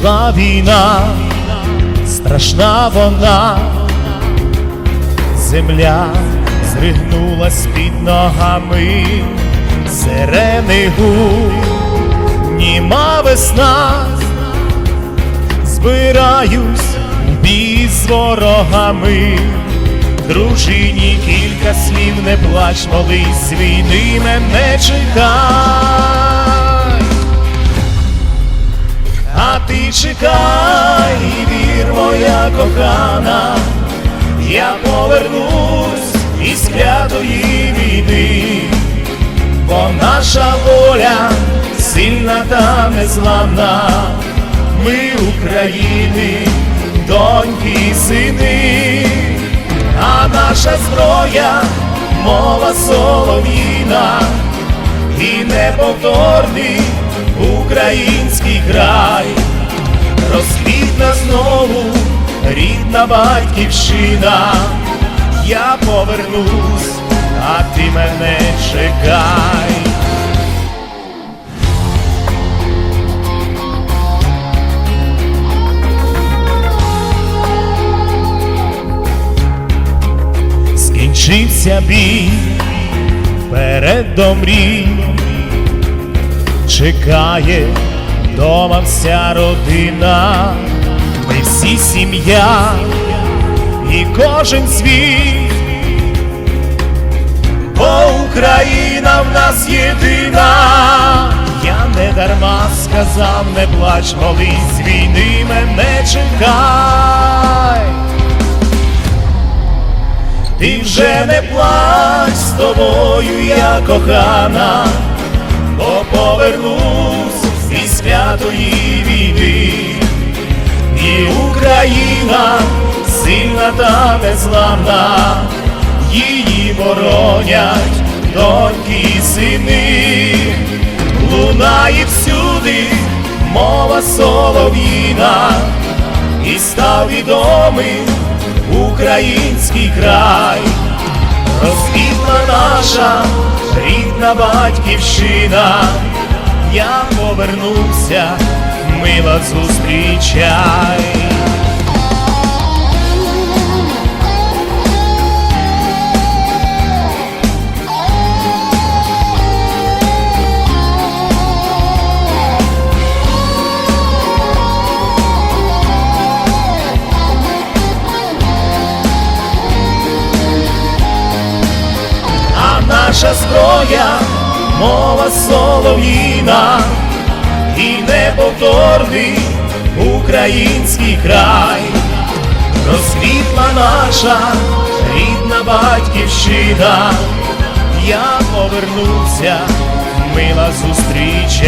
Прийшла війна, страшна вона, земля зригнулась під ногами, сирени гул, німа весна, збираюсь в бій з ворогами, дружині кілька слів не плач, молись, війни мене чекай. А ти чекай, вір, моя кохана, я повернусь із клятої війни, бо наша воля сильна та незламна, ми України, доньки і сини, а наша зброя, мова солов'їна. І неповторний український край, розквітна знову рідна батьківщина, я повернусь, а ти мене чекай. Скінчився бій перед мрій чекає дома вся родина, ми всі сім'я і кожен свій, бо Україна в нас єдина. Я не дарма сказав, не плач, молись, війни мене чекай. Ти вже не плач з тобою, я кохана, повернусь із святої війни, і Україна сильна та незламна, її боронять доньки і сини, лунає всюди мова солов'їна, і став відомий український край, наша рідна батьківщина, я повернувся, мила зустрічай. Наша зброя, мова солов'їна і неповторний український край, розквітла наша рідна батьківщина, я повернуся, мила зустріч.